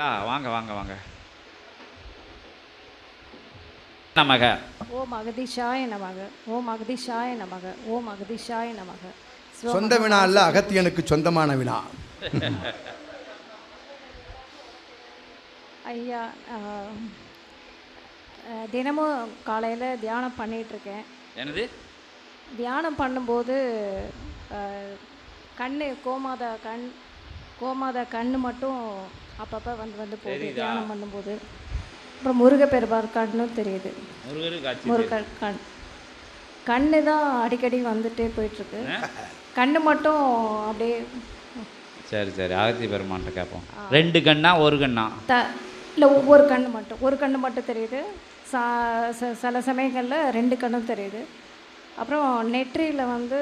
லா, வாங்க வாங்க வாங்க. நமக ஓம் அகதிஷாய நமக ஓம் அகதிஷாய நமக ஓம் அகதிஷாய நமக. சொந்த வினா அல்ல அகத்தியனுக்கு சொந்தமான வினா. ஐயா தினமும் காலையில் தியானம் பண்ணிட்டு இருக்கேன் என்னது? தியானம் பண்ணும்போது ஆஹ், கண்ணு கோமாதா கண் கோமாதா கண்ணு மட்டும் அப்பப்போ வந்து வந்து போகுது? தியானம் பண்ணும்போது. அப்புறம் முருகப்பெருமாள் கண்ணும் தெரியுது. முருகரு காட்சி முருக கண். கண்ணு தான் அடிக்கடி வந்துட்டே போயிட்டுருக்கு. கண்ணு மட்டும் அப்படியே சரி சரி. அகத்தி பெருமான்ட்ட கேட்போம் ரெண்டு கண்ணா ஒரு கண்ணா? த இல்லை ஒவ்வொரு கண்ணு மட்டும். ஒரு கண்ணு மட்டும் தெரியுது. சா ச- சில சமயங்களில் ரெண்டு கண்ணும் தெரியுது. அப்புறம் நெற்றியில் வந்து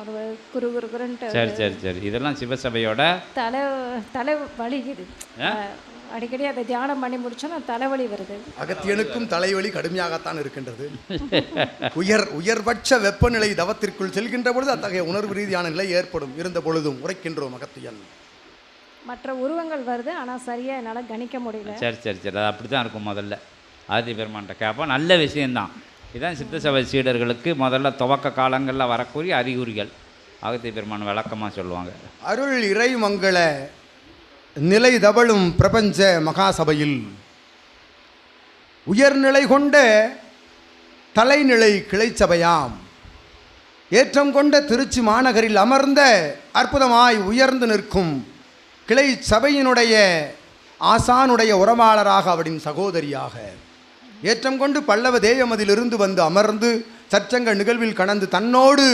ஒரு குரு குரு குருன்ட்டு சரி சரி. சரி இதெல்லாம் சிவசபையோட? தலை தலை வலிக்குது. அடிக்கடி அதை தியானம் பண்ணி முடிச்சோன்னா தலைவலி வருது. அகத்தியனுக்கும் தலைவலி கடுமையாகத்தான் இருக்கின்றது. உயர் உயர்பட்ச வெப்பநிலை தவத்திற்குள் செல்கின்ற பொழுது அத்தகைய உணர்வு ரீதியான நிலை ஏற்படும். இருந்த பொழுதும் உரைக்கின்றோம் அகத்தியன். மற்ற உருவங்கள் வருது ஆனால் சரியாக என்னால் கணிக்க முடியல. சரி சரி சரி. அது அப்படி தான் இருக்கும் முதல்ல. ஆதி பெருமான்ட்ட கேட்போம் நல்ல விஷயம்தான். இதான் சித்த சபை சீடர்களுக்கு முதல்ல துவக்க காலங்களில் வரக்கூடிய அறிகுறிகள். அகத்திய பெருமான் விளக்கமாக சொல்லுவாங்க. அருள் இறைமங்கள நிலை தவழும் பிரபஞ்ச மகாசபையில். உயர்நிலை கொண்ட தலைநிலை கிளைச்சபையாம். ஏற்றம் கொண்ட திருச்சி மாநகரில் அமர்ந்த அற்புதமாய் உயர்ந்து நிற்கும் கிளை சபையினுடைய ஆசானுடைய உறவாளராக அவரின் சகோதரியாக. ஏற்றம் கொண்டு பல்லவ தேயமதிலிருந்து வந்து அமர்ந்து சச்சங்க நிகழ்வில் கடந்து தன்னோடு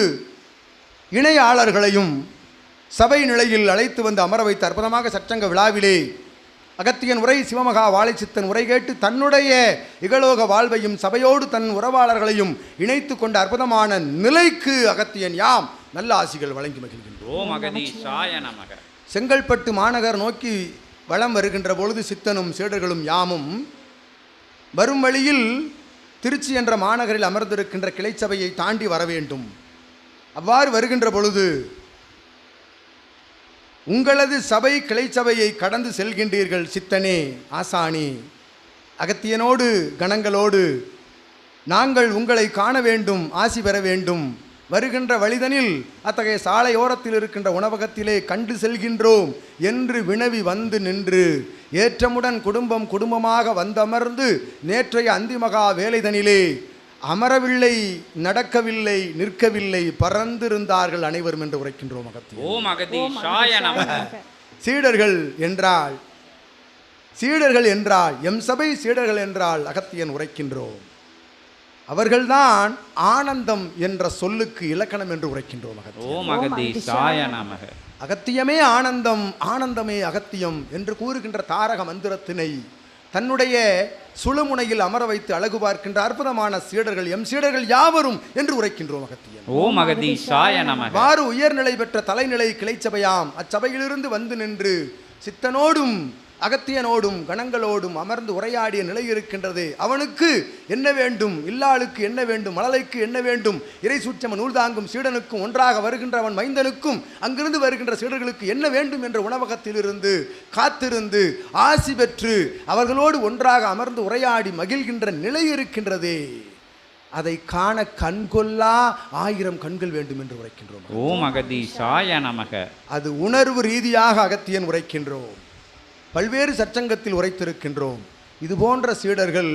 இணையாளர்களையும் சபை நிலையில் அழைத்து வந்து அமர வைத்த அற்புதமாக சச்சங்க விழாவிலே அகத்தியன் உரை சிவமகா வாழைச்சித்தன் உரை கேட்டு தன்னுடைய இகலோக வாழ்வையும் சபையோடு தன் உறவாளர்களையும் இணைத்து கொண்ட அற்புதமான நிலைக்கு அகத்தியன் யாம். நல்ல ஆசிகள் வழங்கி மகிழ்கின்றோம். செங்கல்பட்டு மாநகர் நோக்கி வலம் வருகின்ற பொழுது சித்தனும் சீடர்களும் யாமும் வரும் வழியில் திருச்சி என்ற மாநகரில் அமர்ந்திருக்கின்ற கிளைச்சபையை தாண்டி வர வேண்டும். அவ்வாறு வருகின்ற பொழுது உங்களது சபை கிளைச்சபையை கடந்து செல்கின்றீர்கள் சித்தனே ஆசானி. அகத்தியனோடு கணங்களோடு நாங்கள் உங்களை காண வேண்டும் ஆசி பெற வேண்டும். வருகின்ற வழிதனில் அத்தகைய சாலையோரத்தில் இருக்கின்ற உணவகத்திலே கண்டு செல்கின்றோம் என்று வினவி வந்து நின்று ஏற்றமுடன் குடும்பம் குடும்பமாக வந்தமர்ந்து நேற்றைய அந்திமகா வேலைதனிலே அமரவில்லை நடக்கவில்லை நிற்கவில்லை பறந்திருந்தார்கள் அனைவரும் என்று உரைக்கின்றோம் அகத்தியன் ஓம் அகதி சாய நமக. சீடர்கள் என்றால் சீடர்கள் என்றால் எம் சபை சீடர்கள் என்றால் அகத்தியன் உரைக்கின்றோம். அவர்கள்தான் ஆனந்தம் என்ற சொல்லுக்கு இலக்கணம் என்று உரைக்கின்றோம் அகத்தியமே ஆனந்தம் ஆனந்தமே அகத்தியம் என்று கூறுகின்ற தாரக மந்திரத்தினை தன்னுடைய சுழுமுனையில் அமர வைத்து அழகு பார்க்கின்ற அற்புதமான சீடர்கள் எம் சீடர்கள் யாவரும் என்று உரைக்கின்றோம் அகத்தியன் ஓம் அகதி சாய நமக. வாறு உயர்நிலை பெற்ற தலைநிலை கிளைச்சபையாம். அச்சபையிலிருந்து வந்து நின்று சித்தனோடும் அகத்தியனோடும் கணங்களோடும் அமர்ந்து உரையாடிய நிலை இருக்கின்றது. அவனுக்கு என்ன வேண்டும்? இல்லாளுக்கு என்ன வேண்டும்? மழலைக்கு என்ன வேண்டும்? இறை சூட்சம நூல்தாங்கும் சீடனுக்கும் ஒன்றாக வருகின்றவன் மைந்தனுக்கும் அங்கிருந்து வருகின்ற சீடர்களுக்கு என்ன வேண்டும் என்ற உணவகத்திலிருந்து காத்திருந்து ஆசி பெற்று அவர்களோடு ஒன்றாக அமர்ந்து உரையாடி மகிழ்கின்ற நிலை இருக்கின்றதே. அதை காண கண்கொள்ளா ஆயிரம் கண்கள் வேண்டும் என்று உரைக்கின்றோம். ஓம் அகதி சாய நமக. அது உணர்வு ரீதியாக அகத்தியன் உரைக்கின்றோம். பல்வேறு சச்சங்கத்தில் உரைத்திருக்கின்றோம். இது போன்ற சீடர்கள்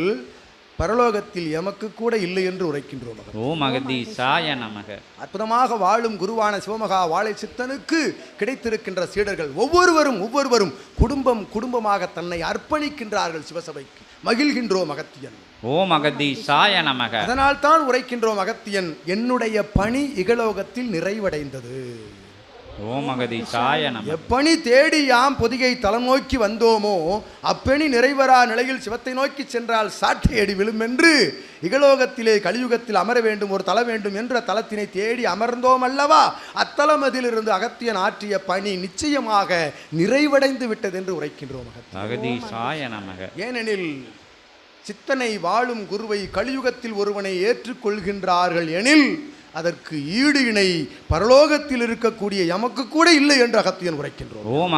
பரலோகத்தில் எமக்கு கூட இல்லை என்று உரைக்கின்றோம் அகத்தியன். ஓம் அகதி சாய நமக. அற்புதமாக வாழும் குருவான சிவமகா வாழை சித்தனுக்கு கிடைத்திருக்கின்ற சீடர்கள் ஒவ்வொருவரும் ஒவ்வொருவரும் குடும்பம் குடும்பமாக தன்னை அர்ப்பணிக்கின்றார்கள் சிவசபைக்கு. மகிழ்கின்றோம் அகத்தியன் ஓம் அகதி சாய நமக. அதனால் தான் உரைக்கின்றோம் அகத்தியன் என்னுடைய பணி இகலோகத்தில் நிறைவடைந்தது. ஓம் அகதி எப்பணி தேடி யாம் பொதிகை தலம் நோக்கி வந்தோமோ அப்பணி நிறைவரா நிலையில் சிவத்தை நோக்கி சென்றால் சாட்டையடி விழும் என்று இகலோகத்திலே கலியுகத்தில் அமர வேண்டும் ஒரு தல வேண்டும் என்ற தலத்தினை தேடி அமர்ந்தோம் அல்லவா அத்தலம் அதிலிருந்து அகத்தியன் ஆற்றிய பணி நிச்சயமாக நிறைவடைந்து விட்டது என்று உரைக்கின்றோம் அகதி ஏனெனில் சித்தனை வாழும் குருவை கலியுகத்தில் ஒருவனை ஏற்றுக்கொள்கின்றார்கள் எனில் அதற்கு ஈடு இணை பரலோகத்தில் இருக்கக்கூடிய எமக்கு கூட இல்லை என்று அகத்தியன் உரைக்கின்றோம். ஓம்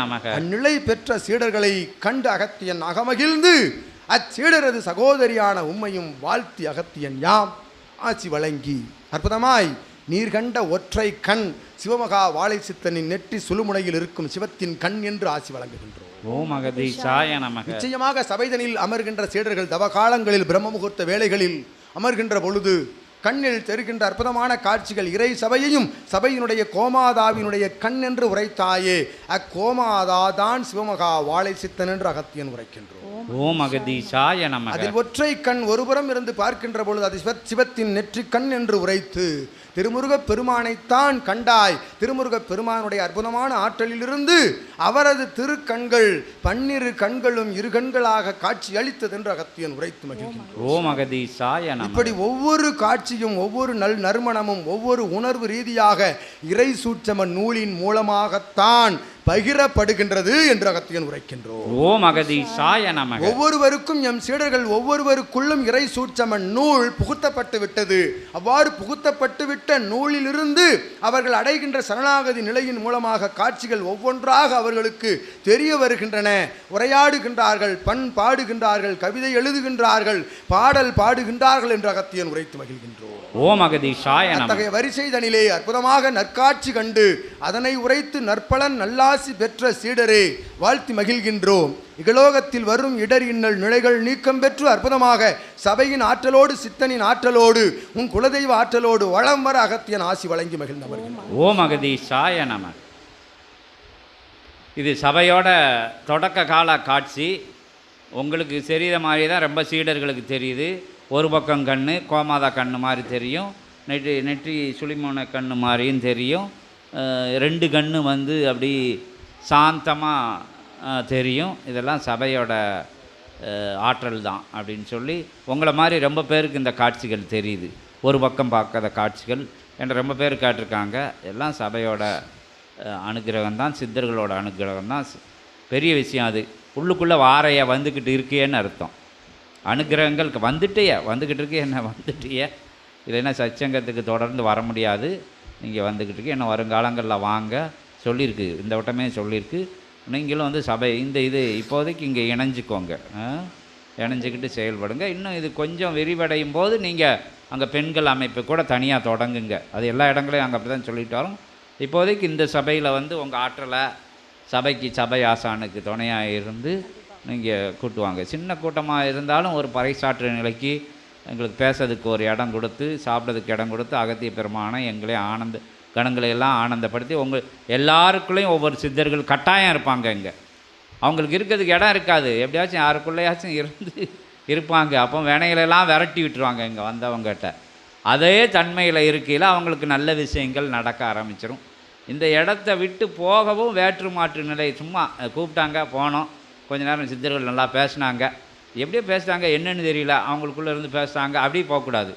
நமக. அந்நிலை பெற்ற சீடர்களை கண்டு அகத்தியன் அகமகிழ்ந்து அச்சீடரது சகோதரியான உம்மையும் வாழ்த்தி அகத்தியன் யாம். ஆட்சி வழங்கி அற்புதமாய் நீர் கண்ட ஒற்றை கண் சிவமகா வாழை சித்தனின் நெற்றி சுழுமுனையில் இருக்கும் சிவத்தின் கண் என்று ஆசி வழங்குகின்றோம். நிச்சயமாக சபைதனில் அமர்கின்ற சீடர்கள் தவ காலங்களில் பிரம்ம முகூர்த்த வேளைகளில் அமர்கின்ற பொழுது கண்ணில் தெரிகின்ற அற்புதமான காட்சிகள் இறை சபையையும் சபையினுடைய கோமாதாவினுடைய கண் என்று உரைத்தாயே. அக்கோமாதா தான் சிவமகா வாழை சித்தன் என்று அகத்தியன் உரைக்கின்றோம். ஓம் அகதீசாய நமக. அதில் ஒற்றை கண் ஒருபுறம் இருந்து பார்க்கின்ற பொழுது அது சிவ சிவத்தின் நெற்றி கண் என்று உரைத்து திருமுருகப் பெருமானைத்தான் கண்டாய். திருமுருகப் பெருமானுடைய அற்புதமான ஆற்றலிலிருந்து அவரது திருக்கண்கள் பன்னிரு கண்களும் இரு கண்களாக காட்சி அளித்தது என்று அகத்தியன் உரைத்து மகிழ்கின்றார் ஓம் அகதீசாய நமக. இப்படி ஒவ்வொரு காட்சியும் ஒவ்வொரு நல் நறுமணமும் ஒவ்வொரு உணர்வு ரீதியாக இறை சூட்சம நூலின் மூலமாகத்தான் பகிரப்படுகின்றது என்று அகத்தியன் உரைக்கின்றோம் ஓம் அகதீசாய நமக. ஒவ்வொருவருக்கும் எம் சீடர்கள் ஒவ்வொருவருக்குள்ளும் இறை சூட்சம நூல் புகுத்தப்பட்டு விட்டது. அவ்வாறு புகுத்தப்பட்டு விட்ட நூலிலிருந்து அவர்கள் அடைகின்ற சரணாகதி நிலையின் மூலமாக காட்சிகள் ஒவ்வொன்றாக அவர்களுக்கு தெரிய வருகின்றன. உரையாடுகின்றார்கள் பண் பாடுகின்றார்கள் கவிதை எழுதுகின்றார்கள் பாடல் பாடுகின்றார்கள் என்று அகத்தியன் உரைத்து மகிழ்கின்றோம். ஓம் அகதீசாய நமக அத்தகைய வரிசை தனிலே அற்புதமாக நற்காட்சி கண்டு அதனை உரைத்து நற்பலன் நல்லாசி பெற்ற சீடரே வாழ்த்தி மகிழ்கின்றோம். இகலோகத்தில் வரும் இடர் இன்னல் நிலைகள் நீக்கம் பெற்று அற்புதமாக சபையின் ஆற்றலோடு சித்தனின் ஆற்றலோடு உன் குலதெய்வ ஆற்றலோடு வளம் வர அகத்தியன் ஆசி வழங்கி மகிழ்ந்தவர்கள். ஓம் அகதீசாய நமக இது சபையோட தொடக்க கால காட்சி. உங்களுக்கு தெரியுற மாதிரி தான் ரொம்ப சீடர்களுக்கு தெரியுது. ஒரு பக்கம் கண் கோமாதா கண் மாதிரி தெரியும். நெற்றி நெற்றி சுளிமோன கண்ணு மாதிரியும் தெரியும். ரெண்டு கண் வந்து அப்படி சாந்தமாக தெரியும். இதெல்லாம் சபையோட ஆற்றல் தான் அப்படின்னு சொல்லி உங்களை மாதிரி ரொம்ப பேருக்கு இந்த காட்சிகள் தெரியுது. ஒரு பக்கம் பார்க்காத காட்சிகள். என்ற ரொம்ப பேர் கேட்டிருக்காங்க. எல்லாம் சபையோட அஹ், அனுக்கிரகம் தான் சித்தர்களோட அனுக்கிரகம் தான். பெரிய விஷயம் அது. உள்ளுக்குள்ளே வாரையை வந்துக்கிட்டு இருக்கேன்னு அர்த்தம். அனுகிரகங்கள் வந்துட்டேயே வந்துக்கிட்டு இருக்கு என்ன வந்துட்டியே. இல்லைன்னா சச்சங்கத்துக்கு தொடர்ந்து வர முடியாது. நீங்கள் வந்துக்கிட்டு இருக்கு. என்ன வருங்காலங்களில் வாங்க சொல்லியிருக்கு. இந்த வட்டமே சொல்லியிருக்கு. நீங்களும் வந்து சபை இந்த இது இப்போதைக்கு இங்கே இணைஞ்சிக்கோங்க. இணைஞ்சிக்கிட்டு செயல்படுங்க. இன்னும் இது கொஞ்சம் விரிவடையும் போது நீங்கள் அங்கே பெண்கள் அமைப்பு கூட தனியாக தொடங்குங்க. அது எல்லா இடங்களையும் அங்கே அப்படி தான் சொல்லிட்டு வரோம். இப்போதைக்கு இந்த சபையில் வந்து உங்கள் ஆற்றலை சபைக்கு சபை ஆசானுக்கு துணையாக இருந்து நீங்கள் கூட்டுவாங்க. சின்ன கூட்டமாக இருந்தாலும் ஒரு பறைசாற்று நிலைக்கு எங்களுக்கு பேசுறதுக்கு ஒரு இடம் கொடுத்து சாப்பிட்றதுக்கு இடம் கொடுத்து அகத்திய பெருமானை எங்களே ஆனந்த கணங்களை எல்லாம் ஆனந்தப்படுத்தி உங்கள் எல்லாருக்குள்ளேயும் ஒவ்வொரு சித்தர்கள் கட்டாயம் இருப்பாங்க இங்கே. அவங்களுக்கு இருக்கிறதுக்கு இடம் இருக்காது. எப்படியாச்சும் யாருக்குள்ளேயாச்சும் இருந்து இருப்பாங்க. அப்போ வினைகளெல்லாம் விரட்டி விட்டுருவாங்க இங்கே வந்தவங்ககிட்ட. அதே தன்மையில் இருக்கையில் அவங்களுக்கு நல்ல விஷயங்கள் நடக்க ஆரம்பிச்சிடும் இந்த இடத்த விட்டு போகவும் வேற்று மாற்று நிலை. சும்மா கூப்பிட்டாங்க போனோம். கொஞ்ச நேரம் சித்தர்கள் நல்லா பேசினாங்க. எப்படியோ பேசுகிறாங்க என்னென்னு தெரியல. அவங்களுக்குள்ளே இருந்து பேசுகிறாங்க அப்படி போகக்கூடாது.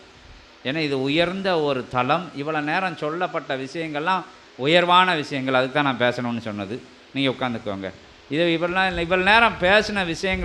ஏன்னா இது உயர்ந்த ஒரு தளம். இவ்வளோ நேரம் சொல்லப்பட்ட விஷயங்கள்லாம் உயர்வான விஷயங்கள். அதுக்கு தான் நான் பேசணும்னு சொன்னது. நீங்கள் உட்காந்துக்கோங்க. இது இவ்வளோ இவ்வளோ நேரம் பேசின விஷயங்கள்